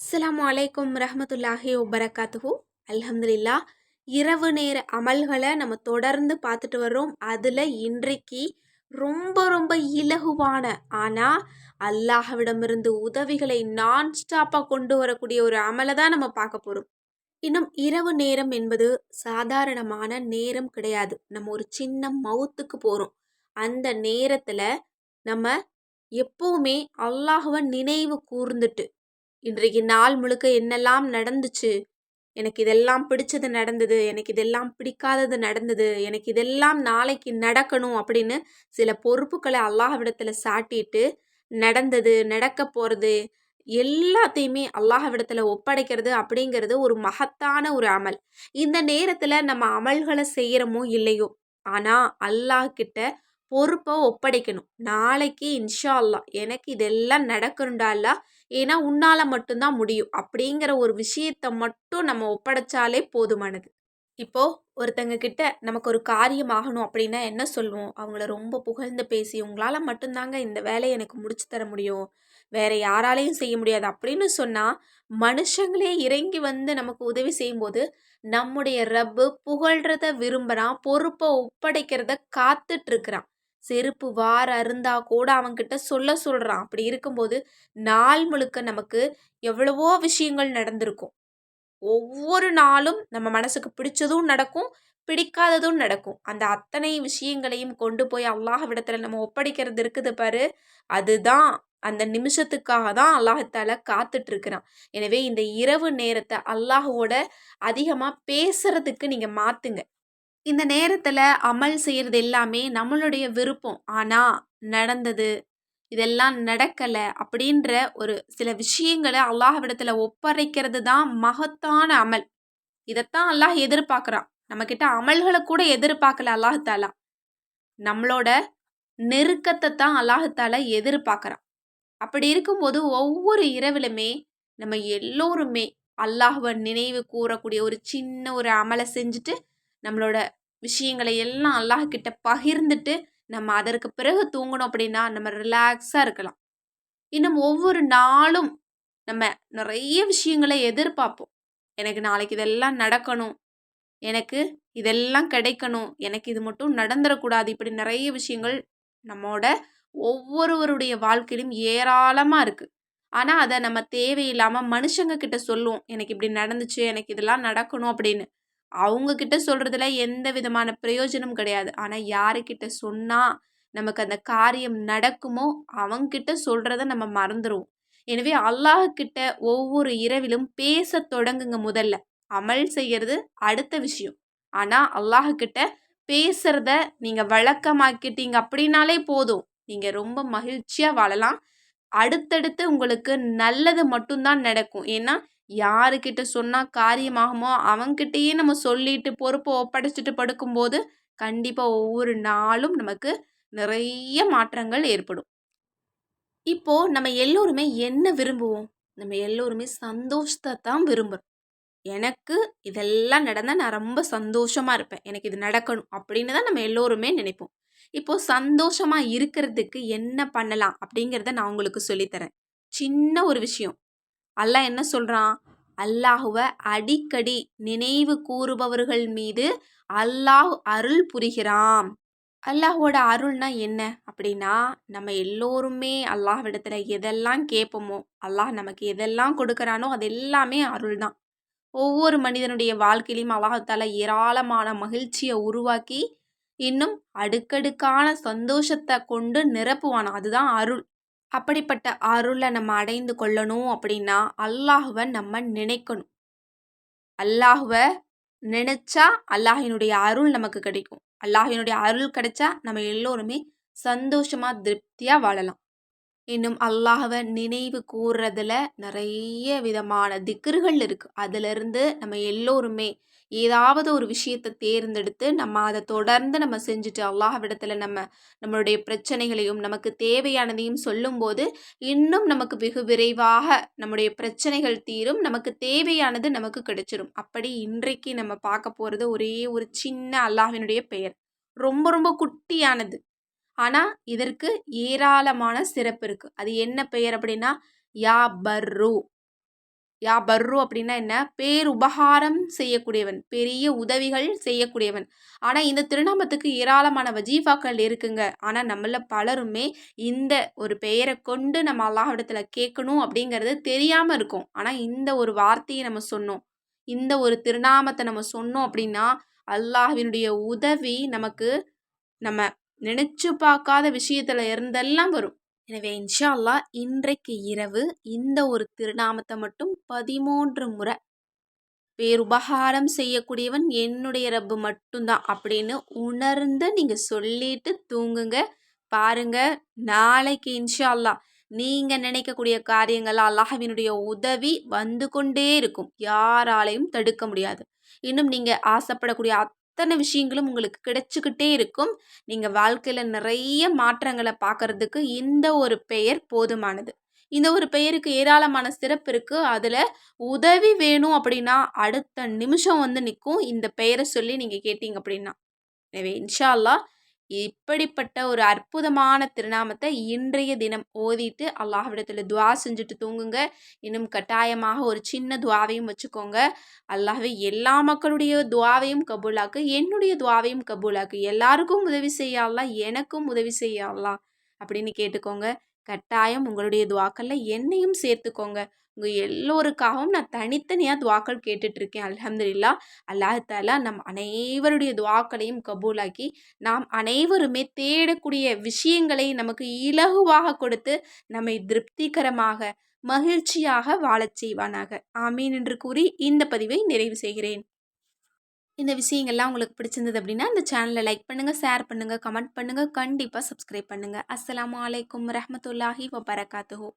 அஸ்ஸலாமு அலைக்கும் ரஹமத்துல்லாஹி ஒபரகாத்துஹூ அல்ஹம்துலில்லா இரவு நேர அமல்களை நம்ம தொடர்ந்து பார்த்துட்டு வர்றோம். அதில் இன்றைக்கு ரொம்ப ரொம்ப இலகுவான ஆனால் அல்லாஹ்விடமிருந்து உதவிகளை நான் ஸ்டாப்பாக கொண்டு வரக்கூடிய ஒரு அமலை தான் நம்ம பார்க்க போகிறோம் இன்னும் இரவு நேரம் என்பது சாதாரணமான நேரம் கிடையாது. நம்ம ஒரு சின்ன மவுத்துக்கு போகிறோம் அந்த நேரத்தில் நம்ம எப்போவுமே அல்லாஹுவை நினைவு கூர்ந்துட்டு இன்றைக்கு நாள் முழுக்க என்னெல்லாம் நடந்துச்சு? எனக்கு இதெல்லாம் பிடிச்சது நடந்தது எனக்கு இதெல்லாம் பிடிக்காதது நடந்தது எனக்கு இதெல்லாம் நாளைக்கு நடக்கணும் அப்படின்னு சில பொறுப்புகளை அல்லாஹ்விடத்தில் சாட்டிட்டு நடந்தது நடக்க போகிறது எல்லாத்தையுமே அல்லாஹ்விடத்தில் ஒப்படைக்கிறது அப்படிங்கிறது ஒரு மகத்தான ஒரு அமல். இந்த நேரத்தில் நம்ம அமல்களை செய்கிறோமோ இல்லையோ? ஆனால் அல்லாஹ் கிட்ட பொறுப்பை ஒப்படைக்கணும். நாளைக்கு இன்ஷா அல்லா எனக்கு இதெல்லாம் நடக்கணுண்டா அல்லா ஏன்னா உன்னால் மட்டும்தான் முடியும். அப்படிங்கிற ஒரு விஷயத்தை மட்டும் நம்ம ஒப்படைச்சாலே போதுமானது. இப்போது ஒருத்தங்க கிட்ட நமக்கு ஒரு காரியம் ஆகணும் அப்படின்னா என்ன சொல்லுவோம்? அவங்கள ரொம்ப புகழ்ந்து பேசி உங்களால் மட்டும்தாங்க இந்த வேலையை எனக்கு முடிச்சு தர முடியும். வேற யாராலையும் செய்ய முடியாது. அப்படின்னு சொன்னால் மனுஷங்களே இறங்கி வந்து நமக்கு உதவி செய்யும்போது நம்முடைய ரப்பு புகழ்றத விரும்புகிறான் பொறுப்பை ஒப்படைக்கிறத காத்துட்ருக்கிறான் செருப்பு வார அருந்தா கூட அவன்கிட்ட சொல்ல சொல்கிறான் அப்படி இருக்கும்போது நாள் முழுக்க நமக்கு எவ்வளவோ விஷயங்கள் நடந்திருக்கும். ஒவ்வொரு நாளும் நம்ம மனசுக்கு பிடிச்சதும் நடக்கும் பிடிக்காததும் நடக்கும். அந்த அத்தனை விஷயங்களையும் கொண்டு போய் அல்லாஹ்விடத்தில் நம்ம ஒப்படைக்கிறது இருக்குது பாரு அதுதான் அந்த நிமிஷத்துக்காக தான் அல்லாஹத்தால காத்துட்டு இருக்கிறான் எனவே இந்த இரவு நேரத்தை அல்லாஹோட அதிகமாக பேசுறதுக்கு நீங்கள் மாற்றுங்க இந்த நேரத்தில் அமல் செய்கிறது எல்லாமே நம்மளுடைய விருப்பம். ஆனால் நடந்தது இதெல்லாம் நடக்கலை அப்படின்ற ஒரு சில விஷயங்களை அல்லாஹ்விடத்தில் ஒப்படைக்கிறது தான் மகத்தான அமல். இதைத்தான் அல்லாஹ் எதிர்பார்க்குறான். நம்மக்கிட்ட அமல்களை கூட எதிர்பார்க்கல அல்லாஹாலா நம்மளோட நெருக்கத்தை தான் அல்லாஹால எதிர்பார்க்குறான். அப்படி இருக்கும்போது ஒவ்வொரு இரவிலுமே நம்ம எல்லோருமே அல்லாஹுவை நினைவு கூறக்கூடிய ஒரு சின்ன ஒரு அமலை செஞ்சுட்டு நம்மளோட விஷயங்களை எல்லாம் அல்லாஹ் கிட்ட பகிர்ந்துட்டு நம்ம அதற்கு பிறகு தூங்கணும் அப்படின்னா நம்ம ரிலாக்ஸாக இருக்கலாம். இன்னும் ஒவ்வொரு நாளும் நம்ம நிறைய விஷயங்களை எதிர்பார்ப்போம். எனக்கு நாளைக்கு இதெல்லாம் நடக்கணும். எனக்கு இதெல்லாம் கிடைக்கணும். எனக்கு இது மட்டும் நடந்துடக்கூடாது இப்படி நிறைய விஷயங்கள் நம்மோட ஒவ்வொருவருடைய வாழ்க்கையிலும் ஏராளமாக இருக்குது ஆனால் அதை நம்ம தேவையில்லாமல் மனுஷங்க கிட்ட சொல்லுவோம். எனக்கு இப்படி நடந்துச்சு. எனக்கு இதெல்லாம் நடக்கணும் அப்படின்னு. அவங்கக்கிட்ட சொல்கிறதுல எந்த விதமான பிரயோஜனம் கிடையாது. ஆனால் யாருக்கிட்ட சொன்னால் நமக்கு அந்த காரியம் நடக்குமோ அவங்கக்கிட்ட சொல்கிறத நம்ம மறந்துடுவோம் எனவே அல்லாஹ்கிட்ட ஒவ்வொரு இரவிலும் பேச தொடங்குங்க முதல்ல. அமல் செய்யறது அடுத்த விஷயம். ஆனால் அல்லாஹ்கிட்ட பேசுறத நீங்கள் வழக்கமாக்கிட்டீங்க அப்படின்னாலே போதும். நீங்கள் ரொம்ப மகிழ்ச்சியாக வாழலாம். அடுத்தடுத்து உங்களுக்கு நல்லது மட்டும்தான் நடக்கும். ஏன்னா யாருக்கிட்ட சொன்னால் காரியமாகுமோ அவங்கிட்டயே நம்ம சொல்லிட்டு பொறுப்பை ஒப்படைச்சிட்டு படுக்கும்போது கண்டிப்பாக ஒவ்வொரு நாளும் நமக்கு நிறைய மாற்றங்கள் ஏற்படும். இப்போது நம்ம எல்லோருமே என்ன விரும்புவோம்? நம்ம எல்லோருமே சந்தோஷத்தை தான் விரும்புகிறோம் எனக்கு இதெல்லாம் நடந்தால் நான் ரொம்ப சந்தோஷமாக இருப்பேன். எனக்கு இது நடக்கணும் அப்படின்னு தான் நம்ம எல்லோருமே நினைப்போம். இப்போது சந்தோஷமாக இருக்கிறதுக்கு என்ன பண்ணலாம் அப்படிங்கிறத நான் உங்களுக்கு சொல்லித்தரேன். சின்ன ஒரு விஷயம். அல்லாஹ் என்ன சொல்கிறான் அல்லாஹுவை அடிக்கடி நினைவு கூறுபவர்கள் மீது அல்லாஹ் அருள் புரிகிறான் அல்லாஹோட அருள்னா என்ன? அப்படின்னா நம்ம எல்லோருமே அல்லாஹ்விடத்துல எதெல்லாம் கேட்போமோ அல்லாஹ் நமக்கு எதெல்லாம் கொடுக்குறானோ அது எல்லாமே அருள் தான் ஒவ்வொரு மனிதனுடைய வாழ்க்கையிலையும் அல்லாஹால ஏராளமான மகிழ்ச்சியை உருவாக்கி இன்னும் அடுக்கடுக்கான சந்தோஷத்தை கொண்டு நிரப்புவான். அதுதான் அருள். அப்படிப்பட்ட அருளை நம்ம அடைந்து கொள்ளணும் அப்படின்னா அல்லாஹுவை நம்ம நினைக்கணும். அல்லாஹுவை நினைச்சா அல்லாஹினுடைய அருள் நமக்கு கிடைக்கும். அல்லாஹினுடைய அருள் கிடைச்சா நம்ம எல்லோருமே சந்தோஷமா திருப்தியா வாழலாம். இன்னும் அல்லாஹவை நினைவு கூறுறதுல நிறைய விதமான திக்ருகள் இருக்குது அதிலிருந்து நம்ம எல்லோருமே ஏதாவது ஒரு விஷயத்தை தேர்ந்தெடுத்து நம்ம அதை தொடர்ந்து நம்ம செஞ்சுட்டு அல்லாஹ்விடத்தில் நம்ம நம்மளுடைய பிரச்சனைகளையும் நமக்கு தேவையானதையும் சொல்லும்போது இன்னும் நமக்கு வெகு விரைவாக நம்முடைய பிரச்சனைகள் தீரும். நமக்கு தேவையானது நமக்கு கிடைச்சிரும். அப்படி இன்றைக்கு நம்ம பார்க்க போகிறது ஒரே ஒரு சின்ன அல்லாஹினுடைய பெயர். ரொம்ப ரொம்ப குட்டியானது. ஆனால் இதற்கு ஏராளமான சிறப்பு இருக்குது அது என்ன பெயர் அப்படின்னா யா பர்ரு. யா பர்ரு அப்படின்னா என்ன? பேருபகாரம் செய்யக்கூடியவன் பெரிய உதவிகள் செய்யக்கூடியவன். ஆனால் இந்த திருநாமத்துக்கு ஏராளமான வஜீஃபாக்கள் இருக்குங்க. ஆனால் நம்மள பலருமே இந்த ஒரு பெயரை கொண்டு நம்ம அல்லாஹிடத்துல கேட்கணும் அப்படிங்கிறது தெரியாமல் இருக்கும். ஆனால் இந்த ஒரு வார்த்தையை நம்ம சொன்னோம். இந்த ஒரு திருநாமத்தை நம்ம சொன்னோம் அப்படின்னா அல்லாஹினுடைய உதவி நமக்கு நம்ம நினச்சி பார்க்காத விஷயத்துல இருந்தெல்லாம் வரும். எனவே இன்ஷா அல்லா இன்றைக்கு இரவு இந்த ஒரு திருநாமத்தை மட்டும் பதிமூன்று முறை பேருபகாரம் செய்யக்கூடியவன் என்னுடைய ரப்பு மட்டும்தான் அப்படின்னு உணர்ந்து நீங்கள் சொல்லிட்டு தூங்குங்க. பாருங்க நாளைக்கு இன்ஷா அல்லா நீங்கள் நினைக்கக்கூடிய காரியங்கள் அல்லாஹவினுடைய உதவி வந்து கொண்டே இருக்கும். யாராலையும் தடுக்க முடியாது. இன்னும் நீங்கள் ஆசைப்படக்கூடிய அத்தனை விஷயங்களும் உங்களுக்கு கிடைச்சிக்கிட்டே இருக்கும். நீங்கள் வாழ்க்கையில் நிறைய மாற்றங்களை பார்க்கறதுக்கு இந்த ஒரு பெயர் போதுமானது. இந்த ஒரு பெயருக்கு ஏராளமான சிறப்பு இருக்குது அதில் உதவி வேணும் அப்படின்னா அடுத்த நிமிஷம் வந்து நிற்கும். இந்த பெயரை சொல்லி நீங்கள் கேட்டீங்க அப்படின்னா. எனவே இன்ஷா அல்லாஹ் இப்படிப்பட்ட ஒரு அற்புதமான திருநாமத்தை இன்றைய தினம் ஓதிட்டு அல்லாஹ்விடத்தில் துவா செஞ்சுட்டு தூங்குங்க. இன்னும் கட்டாயமாக ஒரு சின்ன துவாவையும் வச்சுக்கோங்க. அல்லாஹ்வே எல்லா மக்களுடைய துவாவையும் கபூலாக்கு என்னுடைய துவாவையும் கபூலாக்கு. எல்லாருக்கும் உதவி செய்யலாம் எனக்கும் உதவி செய்யலாம் அப்படின்னு கேட்டுக்கோங்க. கட்டாயம் உங்களுடைய துவாக்களில் என்னையும் சேர்த்துக்கோங்க. உங்கள் எல்லோருக்காகவும் நான் தனித்தனியாக துவாக்கள் கேட்டுட்ருக்கேன். அலமதுல்லா அல்லாஹாலா நம் அனைவருடைய துவாக்களையும் கபூலாக்கி நாம் அனைவருமே தேடக்கூடிய விஷயங்களை நமக்கு இலகுவாக கொடுத்து நம்மை திருப்திகரமாக மகிழ்ச்சியாக வாழச் செய்வானாக. ஆமீன் என்று கூறி இந்த பதிவை நிறைவு செய்கிறேன். இந்த விஷயங்கள்லாம் உங்களுக்கு பிடிச்சிருந்தது அப்படின்னா இந்த சேனலை லைக் பண்ணுங்கள் ஷேர் பண்ணுங்கள் கமெண்ட் பண்ணுங்கள் கண்டிப்பாக சப்ஸ்கிரைப் பண்ணுங்கள் அஸ்லாம் வலைக்கம் ரஹமத்துல்லாஹி வபரகாத்துஹோ.